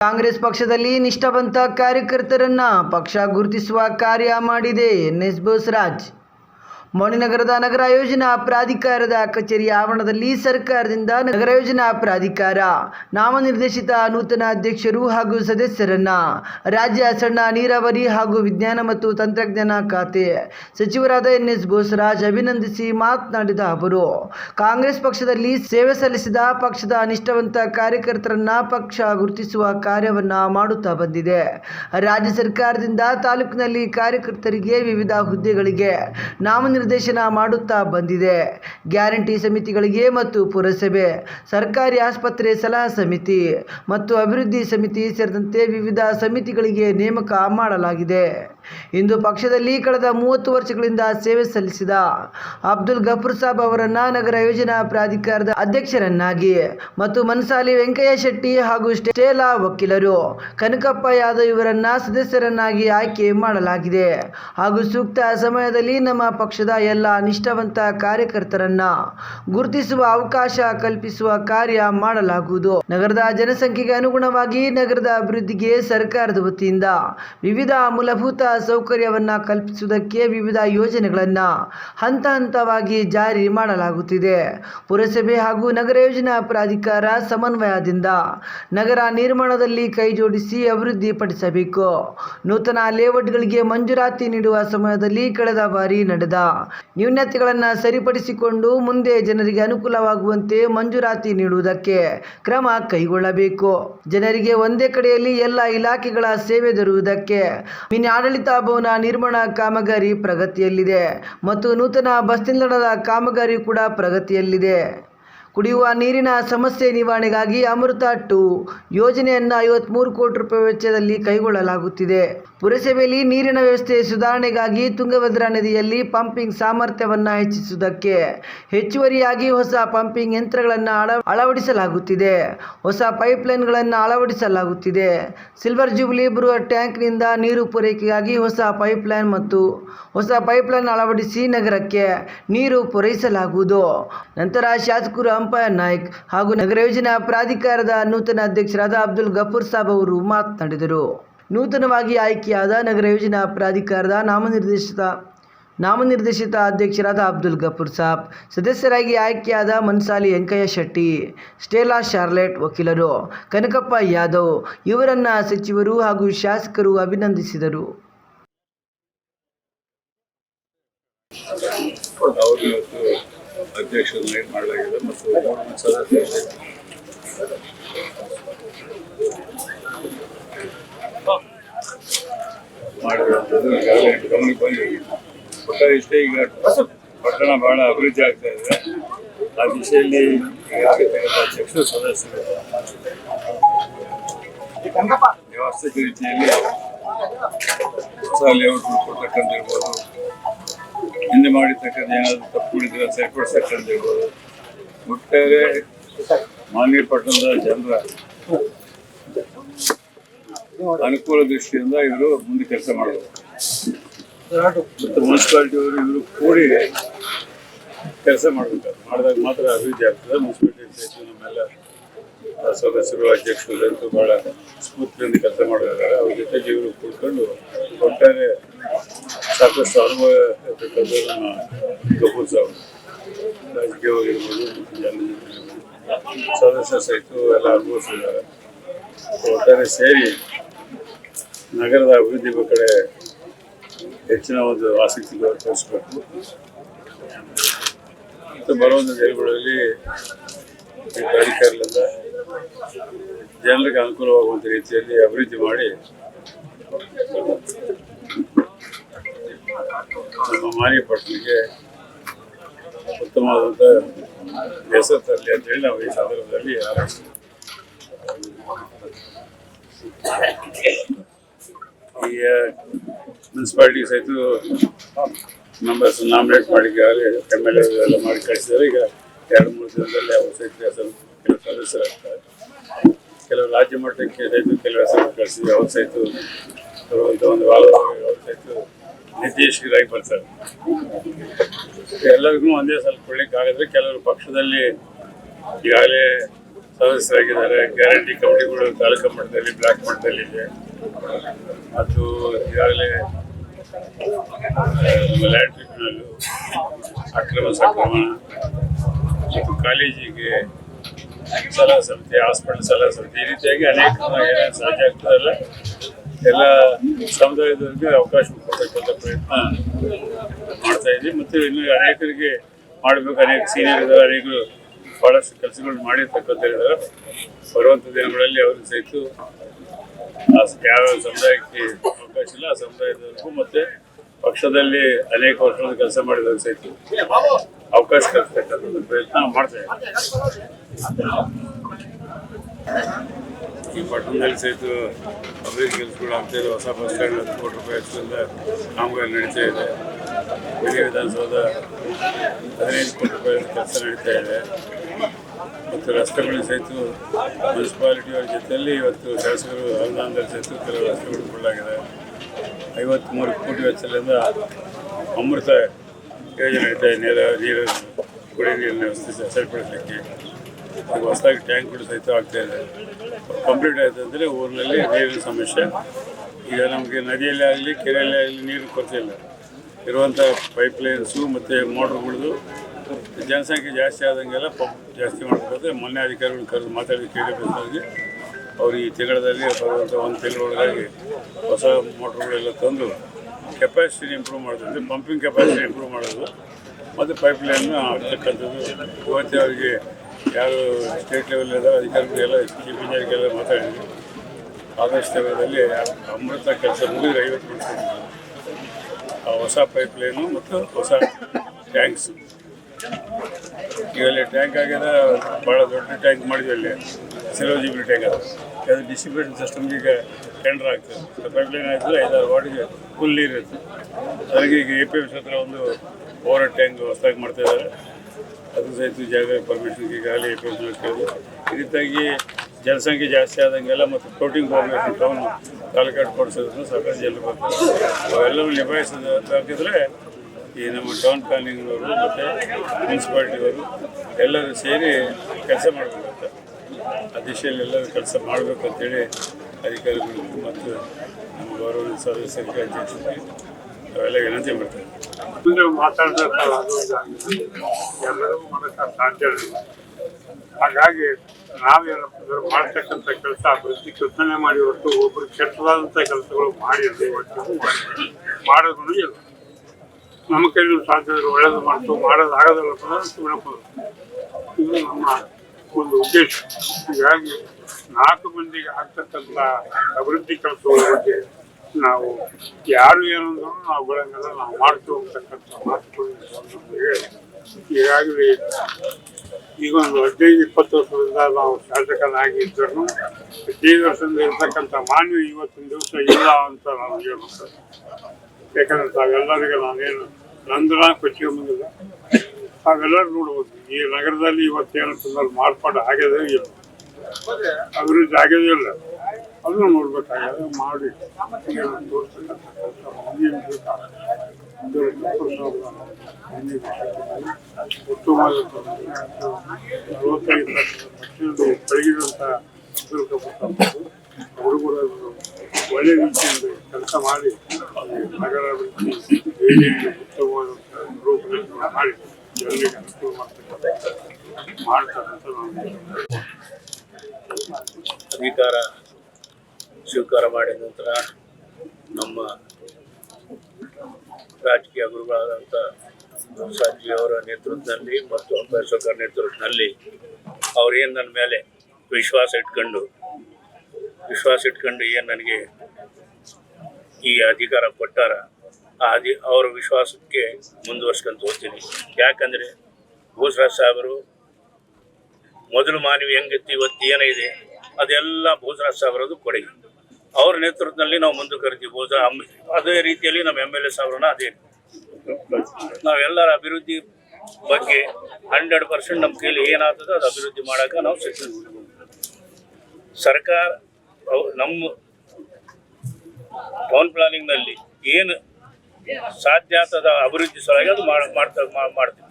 ಕಾಂಗ್ರೆಸ್ ಪಕ್ಷದಲ್ಲಿ ನಿಷ್ಠಾವಂತ ಕಾರ್ಯಕರ್ತರನ್ನ ಪಕ್ಷ ಗುರುತಿಸುವ ಕಾರ್ಯ ಮಾಡಿದೆ ಎನ್ಎಸ್ ಬೋಸರಾಜ್ ಮಣಿನಗರದ ನಗರ ಯೋಜನಾ ಪ್ರಾಧಿಕಾರದ ಕಚೇರಿ ಆವರಣದಲ್ಲಿ ಸರ್ಕಾರದಿಂದ ನಗರ ಯೋಜನಾ ಪ್ರಾಧಿಕಾರ ನಾಮನಿರ್ದೇಶಿತ ನೂತನ ಅಧ್ಯಕ್ಷರು ಹಾಗೂ ಸದಸ್ಯರನ್ನ ರಾಜ್ಯ ಸಣ್ಣ ನೀರಾವರಿ ಹಾಗೂ ವಿಜ್ಞಾನ ಮತ್ತು ತಂತ್ರಜ್ಞಾನ ಖಾತೆ ಸಚಿವರಾದ ಎನ್ ಎಸ್ ಬೋಸರಾಜ್ ಅಭಿನಂದಿಸಿ ಮಾತನಾಡಿದ ಅವರು, ಕಾಂಗ್ರೆಸ್ ಪಕ್ಷದಲ್ಲಿ ಸೇವೆ ಸಲ್ಲಿಸಿದ ಪಕ್ಷದ ನಿಷ್ಠಾವಂತ ಕಾರ್ಯಕರ್ತರನ್ನ ಪಕ್ಷ ಗುರುತಿಸುವ ಕಾರ್ಯವನ್ನ ಮಾಡುತ್ತಾ ಬಂದಿದೆ. ರಾಜ್ಯ ಸರ್ಕಾರದಿಂದ ತಾಲೂಕಿನಲ್ಲಿ ಕಾರ್ಯಕರ್ತರಿಗೆ ವಿವಿಧ ಹುದ್ದೆಗಳಿಗೆ ನಾಮನಿರ್ದೇಶನ ಮಾಡುತ್ತಾ ಬಂದಿದೆ. ಗ್ಯಾರಂಟಿ ಸಮಿತಿಗಳಿಗೆ ಮತ್ತು ಪುರಸಭೆ, ಸರ್ಕಾರಿ ಆಸ್ಪತ್ರೆ ಸಲಹಾ ಸಮಿತಿ ಮತ್ತು ಅಭಿವೃದ್ಧಿ ಸಮಿತಿ ಸೇರಿದಂತೆ ವಿವಿಧ ಸಮಿತಿಗಳಿಗೆ ನೇಮಕ ಮಾಡಲಾಗಿದೆ. ಇಂದು ಪಕ್ಷದಲ್ಲಿ ಕಳೆದ ಮೂವತ್ತು ವರ್ಷಗಳಿಂದ ಸೇವೆ ಸಲ್ಲಿಸಿದ ಅಬ್ದುಲ್ ಗಫೂರ್ ಸಾಬ್ ಅವರನ್ನ ನಗರ ಯೋಜನಾ ಪ್ರಾಧಿಕಾರದ ಅಧ್ಯಕ್ಷರನ್ನಾಗಿ ಮತ್ತು ಮನ್ಸಾಲಿ ವೆಂಕಯ್ಯ ಶೆಟ್ಟಿ ಹಾಗೂ ಸ್ಟೇಲಾ ವಕೀಲರು ಕನಕಪ್ಪ ಯಾದವ್ ಇವರನ್ನ ಸದಸ್ಯರನ್ನಾಗಿ ಆಯ್ಕೆ ಮಾಡಲಾಗಿದೆ. ಹಾಗೂ ಸೂಕ್ತ ಸಮಯದಲ್ಲಿ ನಮ್ಮ ಪಕ್ಷದ ಎಲ್ಲ ನಿಷ್ಠಾವಂತ ಕಾರ್ಯಕರ್ತರನ್ನ ಗುರುತಿಸುವ ಅವಕಾಶ ಕಲ್ಪಿಸುವ ಕಾರ್ಯ ಮಾಡಲಾಗುವುದು. ನಗರದ ಜನಸಂಖ್ಯೆಗೆ ಅನುಗುಣವಾಗಿ ನಗರದ ಅಭಿವೃದ್ಧಿಗೆ ಸರ್ಕಾರದ ವತಿಯಿಂದ ವಿವಿಧ ಮೂಲಭೂತ ಸೌಕರ್ಯವನ್ನ ಕಲ್ಪಿಸುವುದಕ್ಕೆ ವಿವಿಧ ಯೋಜನೆಗಳನ್ನ ಹಂತ ಹಂತವಾಗಿ ಜಾರಿ ಮಾಡಲಾಗುತ್ತಿದೆ. ಪುರಸಭೆ ಹಾಗೂ ನಗರ ಯೋಜನಾ ಪ್ರಾಧಿಕಾರ ಸಮನ್ವಯದಿಂದ ನಗರ ನಿರ್ಮಾಣದಲ್ಲಿ ಕೈಜೋಡಿಸಿ ಅಭಿವೃದ್ಧಿಪಡಿಸಬೇಕು. ನೂತನ ಲೇಔಟ್ಗಳಿಗೆ ಮಂಜೂರಾತಿ ನೀಡುವ ಸಮಯದಲ್ಲಿ ಕಳೆದ ಬಾರಿ ನಡೆದ ನ್ಯೂನತೆಗಳನ್ನು ಸರಿಪಡಿಸಿಕೊಂಡು ಮುಂದೆ ಜನರಿಗೆ ಅನುಕೂಲವಾಗುವಂತೆ ಮಂಜೂರಾತಿ ನೀಡುವುದಕ್ಕೆ ಕ್ರಮ ಕೈಗೊಳ್ಳಬೇಕು. ಜನರಿಗೆ ಒಂದೇ ಕಡೆಯಲ್ಲಿ ಎಲ್ಲ ಇಲಾಖೆಗಳ ಸೇವೆ ದೊರೆಯುವುದಕ್ಕೆ ಮಿನಿ ಭವನ ನಿರ್ಮಾಣ ಕಾಮಗಾರಿ ಪ್ರಗತಿಯಲ್ಲಿದೆ ಮತ್ತು ನೂತನ ಬಸ್ ನಿಲ್ದಾಣದ ಕಾಮಗಾರಿ ಕೂಡ ಪ್ರಗತಿಯಲ್ಲಿದೆ. ಕುಡಿಯುವ ನೀರಿನ ಸಮಸ್ಯೆ ನಿವಾರಣೆಗಾಗಿ ಅಮೃತ ಟು ಯೋಜನೆಯನ್ನು ಐವತ್ಮೂರು ಕೋಟಿ ರೂಪಾಯಿ ವೆಚ್ಚದಲ್ಲಿ ಕೈಗೊಳ್ಳಲಾಗುತ್ತಿದೆ. ಪುರಸಭೆಯಲ್ಲಿ ನೀರಿನ ವ್ಯವಸ್ಥೆ ಸುಧಾರಣೆಗಾಗಿ ತುಂಗಭದ್ರಾ ನದಿಯಲ್ಲಿ ಪಂಪಿಂಗ್ ಸಾಮರ್ಥ್ಯವನ್ನು ಹೆಚ್ಚಿಸುವುದಕ್ಕೆ ಹೆಚ್ಚುವರಿಯಾಗಿ ಹೊಸ ಪಂಪಿಂಗ್ ಯಂತ್ರಗಳನ್ನು ಅಳ, ಅಳವಡಿಸಲಾಗುತ್ತಿದೆ. ಹೊಸ ಪೈಪ್ಲೈನ್ಗಳನ್ನು ಅಳವಡಿಸಲಾಗುತ್ತಿದೆ. ಸಿಲ್ವರ್ ಜೂಬ್ಲಿ ಬರುವ ಟ್ಯಾಂಕ್ನಿಂದ ನೀರು ಪೂರೈಕೆಗಾಗಿ ಹೊಸ ಪೈಪ್ಲೈನ್ ಮತ್ತು ಹೊಸ ಪೈಪ್ಲೈನ್ ಅಳವಡಿಸಿ ನಗರಕ್ಕೆ ನೀರು ಪೂರೈಸಲಾಗುವುದು. ನಂತರ ಶಾಸಕರು ಅಂಪೈರ್ ನಾಯ್ಕ್ ಹಾಗೂ ನಗರ ಯೋಜನಾ ಪ್ರಾಧಿಕಾರದ ನೂತನ ಅಧ್ಯಕ್ಷರಾದ ಅಬ್ದುಲ್ ಗಫೂರ್ ಸಾಬ್ ಅವರು ಮಾತನಾಡಿದರು. ನೂತನವಾಗಿ ಆಯ್ಕೆಯಾದ ನಗರ ಯೋಜನಾ ಪ್ರಾಧಿಕಾರದ ನಾಮನಿರ್ದೇಶಿತ ನಾಮನಿರ್ದೇಶಿತ ಅಧ್ಯಕ್ಷರಾದ ಅಬ್ದುಲ್ ಗಫೂರ್ ಸಾಬ್, ಸದಸ್ಯರಾಗಿ ಆಯ್ಕೆಯಾದ ಮನ್ಸಾಲಿ ವೆಂಕಯ್ಯ ಶೆಟ್ಟಿ, ಸ್ಟೇಲಾ ಶಾರ್ಲೆಟ್ ವಕೀಲರು, ಕನಕಪ್ಪ ಯಾದವ್ ಇವರನ್ನ ಸಚಿವರು ಹಾಗೂ ಶಾಸಕರು ಅಭಿನಂದಿಸಿದರು. ಅಧ್ಯಕ್ಷರನ್ನಾಗಿ ಮಾಡಲಾಗಿದೆ ಮತ್ತು ಸದಸ್ಯರಿಗೆ ಮಾಡಿರುವಂಥದ್ದು ಈಗಾಗಲೇ ಗಮನಕ್ಕೆ ಬಂದಿದೆ. ಒಟ್ಟಾರೆ ಇಷ್ಟೇ ಈಗ ಪಟ್ಟಣ ಬಹಳ ಅಭಿವೃದ್ಧಿ ಆಗ್ತಾ ಇದೆ. ಆ ದಿಶೆಯಲ್ಲಿ ಅಧ್ಯಕ್ಷರು ಸದಸ್ಯರು ವ್ಯವಸ್ಥಿತ ರೀತಿಯಲ್ಲಿ ಹೊಸ ಲೇಔಟ್ ಕೊಡ್ತಕ್ಕಂತಿರ್ಬೋದು ಹಿಂದೆ ಮಾಡಿರ್ತಕ್ಕಂಥ ಏನಾದರೂ ತಪ್ಪುಗಳಿದ್ರೆ ಸರಿಪಡಿಸ್ತಕ್ಕಂತಿರ್ಬೋದು ಒಟ್ಟಾರೆ ಮಾನ್ಯ ಪಟ್ಟಣದ ಜನರ ಅನುಕೂಲ ದೃಷ್ಟಿಯಿಂದ ಇವರು ಮುಂದೆ ಕೆಲಸ ಮಾಡಬೇಕು ಮತ್ತು ಮುನ್ಸಿಪಾಲಿಟಿ ಅವರು ಇವರು ಕೂಡಿ ಕೆಲಸ ಮಾಡಬೇಕು. ಮಾಡಿದಾಗ ಮಾತ್ರ ಅಭಿವೃದ್ಧಿ ಆಗ್ತದೆ. ಮುನ್ಸಿಪಾಲಿಟಿ ನಮ್ಮೆಲ್ಲ ಸದಸ್ಯರು ಅಧ್ಯಕ್ಷರು ಅಂತೂ ಭಾಳ ಸ್ಫೂರ್ತಿಯಿಂದ ಕೆಲಸ ಮಾಡಬೇಕಾದ್ರೆ ಅವ್ರ ಜೊತೆಗೆ ಇವರು ಕೂತ್ಕೊಂಡು ಒಟ್ಟಾರೆ ಇರ್ತಕ್ಕಂಥ ನಮ್ಮ ಗಫೂರ್ ಸಾಹೇಬ್ ರಾಜಕೀಯವಾಗಿರ್ಬೋದು ಸದಸ್ಯ ಸಹಿತ ಎಲ್ಲ ಅನುಭವಿಸಿದ್ದಾರೆ ಒಟ್ಟಾರೆ ಸೇರಿ ನಗರದ ಅಭಿವೃದ್ಧಿ ಕಡೆ ಹೆಚ್ಚಿನ ಒಂದು ಆಸಕ್ತಿ ತೋರಿಸಬೇಕು ಮತ್ತು ಬರುವಂಥ ದಿನಗಳಲ್ಲಿ ಈ ಪ್ರಾಧಿಕಾರದಿಂದ ಜನರಿಗೆ ಅನುಕೂಲವಾಗುವಂಥ ರೀತಿಯಲ್ಲಿ ಅಭಿವೃದ್ಧಿ ಮಾಡಿ ನಮ್ಮ ಮಾನ್ಯ ಪಟ್ಟಣಕ್ಕೆ ಉತ್ತಮವಾದಂಥ ಹೆಸರು ತರಲಿ ಅಂತೇಳಿ ನಾವು ಈ ಸಂದರ್ಭದಲ್ಲಿ ಈ ಮುನ್ಸಿಪಾಲ್ಟಿ ಸಹಿತ ಮೆಂಬರ್ಸ್ ನಾಮಿನೇಟ್ ಮಾಡಿದ್ದಾರೆ ಎಂ ಎಲ್ ಎಲ್ಲ ಮಾಡಿ ಕಳಿಸಿದ್ದಾರೆ ಈಗ ಎರಡು, ಮೂರು ದಿನದಲ್ಲಿ ಅವರು ಸಹಿತ ಹೆಸರು ಕೆಲವು ಸದಸ್ಯರಾಗ್ತಾರೆ. ಕೆಲವು ರಾಜ್ಯ ಮಟ್ಟಕ್ಕೆ ಸಹಿತ ಕೆಲವು ಹೆಸರು ಕಳಿಸಿದ್ರೆ ಅವ್ರ ಸಹಿತ ಒಂದು ವಾರ ಅವ್ರ ಸಹಿತ ನಿರ್ದೇಶಕರಾಗಿ ಬರ್ತಾರೆ. ಎಲ್ಲರಿಗೂ ಒಂದೇ ಸಲ ಕೊಡ್ಲಿಕ್ಕೆ ಆಗಿದ್ರೆ ಕೆಲವರು ಪಕ್ಷದಲ್ಲಿ ಈಗಾಗಲೇ ಸದಸ್ಯರಾಗಿದ್ದಾರೆ. ಗ್ಯಾರಂಟಿ ಕಮಿಟಿಗಳು ತಾಲೂಕು ಮಟ್ಟದಲ್ಲಿ, ಬ್ಲಾಕ್ ಮಟ್ಟದಲ್ಲಿ ಇದೆ. ಮತ್ತು ಈಗಾಗಲೇ ಲ್ಯಾಂಡ್ ಅಕ್ರಮ ಸಕ್ರಮ ಕಾಲೇಜಿಗೆ ಸಲಹಾ ಸಮಿತಿ, ಹಾಸ್ಪಿಟಲ್ ಸಲಹಾ ಸಮಿತಿ ಈ ರೀತಿಯಾಗಿ ಅನೇಕ ಏನೇನು ಸಾಧ್ಯ ಆಗ್ತದಲ್ಲ. ಎಲ್ಲ ಸಮುದಾಯದವರಿಗೆ ಅವಕಾಶ ಕೊಡಬೇಕಂತ ಪ್ರಯತ್ನ ಮಾಡ್ತಾ ಇದ್ದೀವಿ. ಮತ್ತು ಇನ್ನು ಅನೇಕರಿಗೆ ಮಾಡಬೇಕು. ಅನೇಕ ಸೀನಿಯರ್ ಇದ್ದಾರೆ, ಅನೇಕರು ಭಾಳಷ್ಟು ಕೆಲಸಗಳು ಮಾಡಿರ್ತಕ್ಕಂಥ ಇದ್ದಾರೆ. ಬರುವಂಥ ದಿನಗಳಲ್ಲಿ ಅವರು ಸಹಿತ ಯಾವ ಸಮುದಾಯಕ್ಕೆ ಅವಕಾಶ ಇಲ್ಲ, ಆ ಸಮುದಾಯದವರೆಗೂ ಮತ್ತು ಪಕ್ಷದಲ್ಲಿ ಅನೇಕ ವರ್ಷಗಳ ಕೆಲಸ ಮಾಡಿದವರು ಸಹಿತ ಅವಕಾಶ ಕಲ್ಪಿಸ್ತಕ್ಕಂಥ ಪ್ರಯತ್ನ ಮಾಡ್ತಾ ಇದ್ದೀವಿ ಈ ಪಟ್ಟಣದಲ್ಲಿ ಸಹಿತ ಅಭಿವೃದ್ಧಿ ಕೆಲಸಗಳು ಆಗ್ತಾ ಇದೆ ಹೊಸ ಬಸ್ ಸ್ಟ್ಯಾಂಡ್ ಹತ್ತು ಕೋಟಿ ರೂಪಾಯಿ ವೆಚ್ಚದಿಂದ ಕಾಮಗಾರಿ ನಡೀತಾ ಇದೆ. ಮಿನಿ ವಿಧಾನಸೌಧ ಹದಿನೈದು ಕೋಟಿ ರೂಪಾಯಿ ಕೆಲಸ ನಡೀತಾ ಇದೆ. ಮತ್ತು ರಸ್ತೆಗಳು ಸಹಿತ ಮುನ್ಸಿಪಾಲಿಟಿಯವರ ಜೊತೆಯಲ್ಲಿ ಇವತ್ತು ಶಾಸಕರು ಅನುದಾನದಲ್ಲಿ ಸಹಿತ ಕೆಲವು ರಸ್ತೆಗಳು ಕೊಳ್ಳಾಗಿದೆ ಐವತ್ತ್ಮೂರು ಕೋಟಿ ವೆಚ್ಚದಿಂದ ಅಮೃತ ಯೋಜನೆ ಇದೆ. ನೀರಾವರಿ ನೀರು ಕುಡಿಯ ನೀರಿನ ವ್ಯವಸ್ಥೆ ಸರಿಪಡಿಸಲಿಕ್ಕೆ. ಹೊಸದಾಗಿ ಟ್ಯಾಂಕ್ಗಳು ಸಹಿತ ಆಗ್ತಾ ಇದೆ. ಕಂಪ್ಲೀಟ್ ಆಯ್ತು ಅಂದರೆ ಊರಿನಲ್ಲಿ ನೀರಿನ ಸಮಸ್ಯೆ. ಈಗ ನಮಗೆ ನದಿಯಲ್ಲಿ ಆಗಲಿ, ಕೆರೆಯಲ್ಲಿ ಆಗಲಿ ನೀರು ಕೊರತೆ ಇಲ್ಲ. ಇರುವಂಥ ಪೈಪ್ ಲೈನ್ಸು ಮತ್ತು ಮೋಟ್ರ್ಗಳದ್ದು ಜನಸಂಖ್ಯೆ ಜಾಸ್ತಿ ಆದಂಗೆಲ್ಲ ಪಂಪ್ ಜಾಸ್ತಿ ಮಾಡ್ಕೊಳ್ತಾರೆ ಮೊನ್ನೆ ಅಧಿಕಾರಿಗಳು ಕರೆದು ಮಾತಾಡಿ ಕೇಳಬೇಕಾಗಿ ಅವರು ಈ ತಿಂಗಳಲ್ಲಿ ಬರುವಂಥ ಒಂದು ತಿಂಗಳೊಳಗಾಗಿ ಹೊಸ ಮೋಟ್ರ್ಗಳೆಲ್ಲ ತಂದು ಕೆಪಾಸಿಟಿನ ಇಂಪ್ರೂವ್ ಮಾಡೋದು ಪಂಪಿಂಗ್ ಕೆಪಾಸಿಟಿ ಇಂಪ್ರೂವ್ ಮಾಡೋದು ಮತ್ತು ಪೈಪ್ ಲೈನ್ ಹಾಕ್ತಕ್ಕಂಥದ್ದು. ಇವತ್ತೇ ಅವರಿಗೆ ಯಾರು ಸ್ಟೇಟ್ ಲೆವೆಲ್ ಇದ್ದಾರೆ ಅಧಿಕಾರಿಗಳೆಲ್ಲ ಚೀಫ್ ಇಂಜಿನಿಯರ್ಗೆಲ್ಲ ಮಾತಾಡಿದ್ವಿ. ಆದಷ್ಟು ಸಮಯದಲ್ಲಿ ಅಮೃತ ಕೆಲಸ ಮುಗಿದ್ರೆ ಐವತ್ತು ಪರ್ಸೆಂಟ್ ಆ ಹೊಸ ಪೈಪ್ ಲೈನು ಮತ್ತು ಹೊಸ ಟ್ಯಾಂಕ್ಸ್ ಈಗಲ್ಲಿ ಟ್ಯಾಂಕ್ ಆಗ್ಯದ ಭಾಳ ದೊಡ್ಡ ಟ್ಯಾಂಕ್ ಮಾಡಿದ್ವಿ ಅಲ್ಲಿ. ಸಿಲೋ ಜಿ ಬಿ ಟ್ಯಾಂಕ್ ಅದು ಅದು ಡಿಸ್ಟ್ರಿಬ್ಯೂಷನ್ ಸಿಸ್ಟಮ್ಗೆ ಈಗ ಟೆಂಡರ್ ಆಗ್ತದೆ. ಪೈಪ್ ಲೈನ್ ಆಯ್ತದೆ ಐದಾರು ವಾರ್ಡಿಗೆ ಫುಲ್ ನೀರು ಇರುತ್ತೆ ಅದಕ್ಕೆ ಈಗ ಎ ಪಿ ಎಂ ಹತ್ರ ಒಂದು ಓವರ್ ಟ್ಯಾಂಕ್ ಹೊಸದಾಗಿ ಮಾಡ್ತಾ ಇದ್ದಾರೆ ಅದು ಸಹಿತ ಜಾಗ ಪರ್ಮಿಷನ್ಗೆ ಈಗಾಗಲೇ ಪಿ ಎಂ ಈ ರೀತಿಯಾಗಿ ಜನಸಂಖ್ಯೆ ಜಾಸ್ತಿ ಆದಂಗೆಲ್ಲ ಮತ್ತು ಫ್ಲೋಟಿಂಗ್ ಪಾಪ್ಯುಲೇಷನ್ ಟೌನ್ ತಾಲೂಕಾಡು ಕೊಡಿಸೋದನ್ನು ಸರ್ಕಾರ ಜನರು ಬರ್ತಾರೆ. ಅವೆಲ್ಲವೂ ನಿಭಾಯಿಸೋದಾಗಿದ್ರೆ ಈ ನಮ್ಮ ಟೌನ್ ಪ್ಲಾನಿಂಗ್ನವರು ಮತ್ತು ಮುನ್ಸಿಪಾಲ್ಟಿಯವರು ಎಲ್ಲರೂ ಸೇರಿ ಕೆಲಸ ಮಾಡಬೇಕಂತ. ಆ ದಿಶೆಯಲ್ಲಿ ಎಲ್ಲರೂ ಕೆಲಸ ಮಾಡಬೇಕು ಅಂತೇಳಿ ಅಧಿಕಾರಿಗಳು ಮತ್ತು ನಮ್ಮ ಗೌರವ ಸದಸ್ಯರಿಗೆ ಅಧ್ಯಕ್ಷರಿಗೆ ಅವೆಲ್ಲ ವಿನಂತಿ ಮಾಡ್ತಾರೆ ಮಾತಾಡಬೇಕು ಎಲ್ಲರೂ ಮಾಡೋಕ್ಕೆ ಸಾಧ್ಯ ಹಾಗಾಗಿ ನಾವೇನಪ್ಪ ಮಾಡ್ತಕ್ಕಂಥ ಕೆಲಸ ಅಭಿವೃದ್ಧಿ ಕೆಲಸನೇ ಮಾಡಿ ಹೊರತು ಒಬ್ಬರು ಕೆಟ್ಟದಾದಂಥ ಕೆಲಸಗಳು ಮಾಡಿ ಒಟ್ಟು ಮಾಡೋದು ಇಲ್ಲ. ನಮ್ಮ ಕೈಲಿ ಸಾಧ್ಯ ಒಳ್ಳೇದು ಮಾಡ್ತು, ಮಾಡೋದು ಆಗೋದಿಲ್ಲ ಇದು ನಮ್ಮ ಒಂದು ಉದ್ದೇಶ. ಹೀಗಾಗಿ ನಾಲ್ಕು ಮಂದಿಗೆ ಆಗ್ತಕ್ಕಂಥ ಅಭಿವೃದ್ಧಿ ಕೆಲಸಗಳ ಬಗ್ಗೆ ನಾವು ಯಾರು ಏನಂದ್ರು ನಾವುಗಳನ್ನೆಲ್ಲ ನಾವು ಮಾಡ್ತೀವಿ ಅಂತಕ್ಕಂಥ ಮಾತುಗಳು ಹೇಳಿ ಈಗಾಗಲೇ ಈಗೊಂದು ಹದಿನೈದು, ಇಪ್ಪತ್ತು ವರ್ಷದಿಂದ ನಾವು ಶಾಸಕನಾಗಿ ಇದ್ದರೂ ಹದಿನೈದು ವರ್ಷದಿಂದ ಇರ್ತಕ್ಕಂಥ ಮಾನ್ಯ ಇವತ್ತಿನ ದಿವಸ ಇಲ್ಲ ಅಂತ ನಾನು ಹೇಳ್ಬೇಕು ಯಾಕಂದ್ರೆ ತಾವೆಲ್ಲರಿಗೆ ನಾನೇನು ನಂದನ ಕೊಚ್ಕೊಂಬಂದಿಲ್ಲ ತಾವೆಲ್ಲರೂ ನೋಡ್ಬೋದು. ಈ ನಗರದಲ್ಲಿ ಇವತ್ತೇನು ಮಾರ್ಪಾಡು ಆಗ್ಯದೇ ಇಲ್ಲ. ಅಭಿವೃದ್ಧಿ ಆಗ್ಯದೇ ಇಲ್ಲ. ಅದನ್ನು ನೋಡ್ಬೇಕಾಗಿದೆ ಮಾಡಿ. ತೋರಿಸ್ತಕ್ಕಂಥ ಒಳ್ಳೆ ರೀತಿಯಿಂದ ಕೆಲಸ ಮಾಡಿ ನಗರ ಅಭಿವೃದ್ಧಿ ಮಾಡಿ ಜನರಿಗೆ ಅನುಕೂಲ ಮಾಡ್ತಕ್ಕಂಥ ಮಾಡ್ತಾರೆ ಅಧಿಕಾರ ಸ್ವೀಕಾರ ಮಾಡಿದ ನಂತರ ನಮ್ಮ ರಾಜಕೀಯ ಗುರುಗಳಾದಂಥ ಅವರ ನೇತೃತ್ವದಲ್ಲಿ ಮತ್ತು ಅಂಬೇಡ್ಕರ್ ನೇತೃತ್ವದಲ್ಲಿ ಅವ್ರೇನು ನನ್ನ ಮೇಲೆ ವಿಶ್ವಾಸ ಇಟ್ಕೊಂಡು ವಿಶ್ವಾಸ ಇಟ್ಕೊಂಡು ಏನು ನನಗೆ ಈ ಅಧಿಕಾರ ಕೊಟ್ಟಾರ, ಆ ಅಧಿ, ಅವರ ವಿಶ್ವಾಸಕ್ಕೆ ಮುಂದುವರ್ಸ್ಕೊಂತ ಹೋಗ್ತೀನಿ. ಯಾಕಂದರೆ ಭೂಸರಾಜ್ ಸಾಹೇಬರು ಮೊದಲು ಮಾನವಿ ಹೆಂಗಿತ್ತು, ಇವತ್ತು ಏನಿದೆ ಅದೆಲ್ಲ ಭೂಸರಾಜ್ ಸಾಹೇಬರದು ಕೊಡುಗೆ. ಅವ್ರ ನೇತೃತ್ವದಲ್ಲಿ ನಾವು ಮುಂದುವರಿತೀವಿ ಅಮ್- ಅದೇ ರೀತಿಯಲ್ಲಿ ನಮ್ಮ ಎಂ ಎಲ್ ಎ ಸಾಹೇಬ್ರನ್ನ ಅದೇ. ನಾವೆಲ್ಲರ ಅಭಿವೃದ್ಧಿ ಬಗ್ಗೆ ಹಂಡ್ರೆಡ್ ಪರ್ಸೆಂಟ್ ನಮ್ಮ ಕೈಲಿ ಏನಾಗ್ತದೆ ಅದು ಅಭಿವೃದ್ಧಿ ಮಾಡೋಕೆ ನಾವು ಸಿದ್ಧ. ಸರ್ಕಾರ ನಮ್ಮ ಟೌನ್ ಪ್ಲಾನಿಂಗ್ನಲ್ಲಿ ಏನು ಸಾಧ್ಯ ಆಗ್ತದ ಅಭಿವೃದ್ಧಿ ಸಲುವಾಗಿ ಅದು ಮಾಡ್- ಮಾಡ್ತಾ ಮಾಡ್ತೀವಿ.